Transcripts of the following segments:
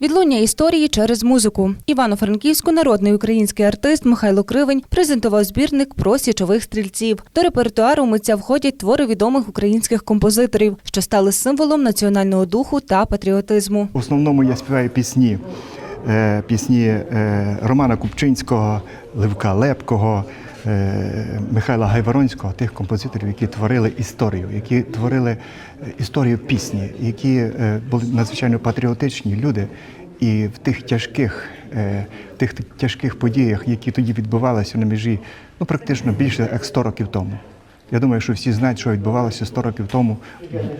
Відлуння історії через музику. Івано-Франківську народний український артист Михайло Кривень презентував збірник про січових стрільців. До репертуару митця входять твори відомих українських композиторів, що стали символом національного духу та патріотизму. В основному я співаю пісні. е, Пісні е, Романа Купчинського, Левка Лепкого, Михайла Гайворонського, тих композиторів, які творили історію, які творили е, історію пісні, які е, були надзвичайно патріотичні люди. І в тих тяжких, е, тих тяжких подіях, які тоді відбувалися на межі, ну практично більше як 100 років тому. Я думаю, що всі знають, що відбувалося 100 років тому,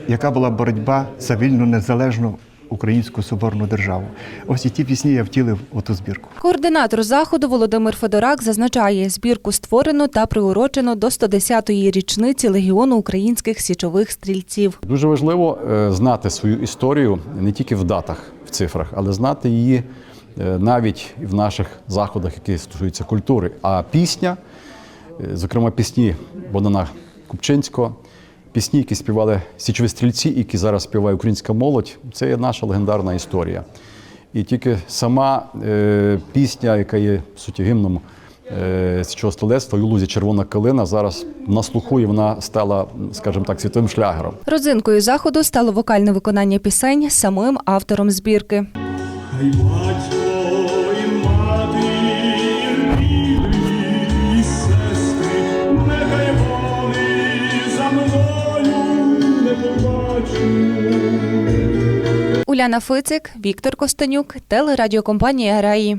яка була боротьба за вільну незалежну українську соборну державу. Ось і ті пісні я втілив у ту збірку. Координатор заходу Володимир Федорак зазначає, збірку створено та приурочено до 110-ї річниці Легіону українських січових стрільців. Дуже важливо е, знати свою історію не тільки в датах, в цифрах, але знати її е, навіть в наших заходах, які стосуються культури. А пісня, е, зокрема, пісні Богдана Купчинського, пісні, які співали січові стрільці, які зараз співає українська молодь, це є наша легендарна історія. І тільки сама е, пісня, яка є в суті гімном е, січового стрілецтва, «У лузі червона калина, зараз на слуху і вона стала, скажімо так, світовим шлягером. Родзинкою заходу стало вокальне виконання пісень самим автором збірки. Хай батько Уляна Фицик, Віктор Костенюк, телерадіокомпанія Раї.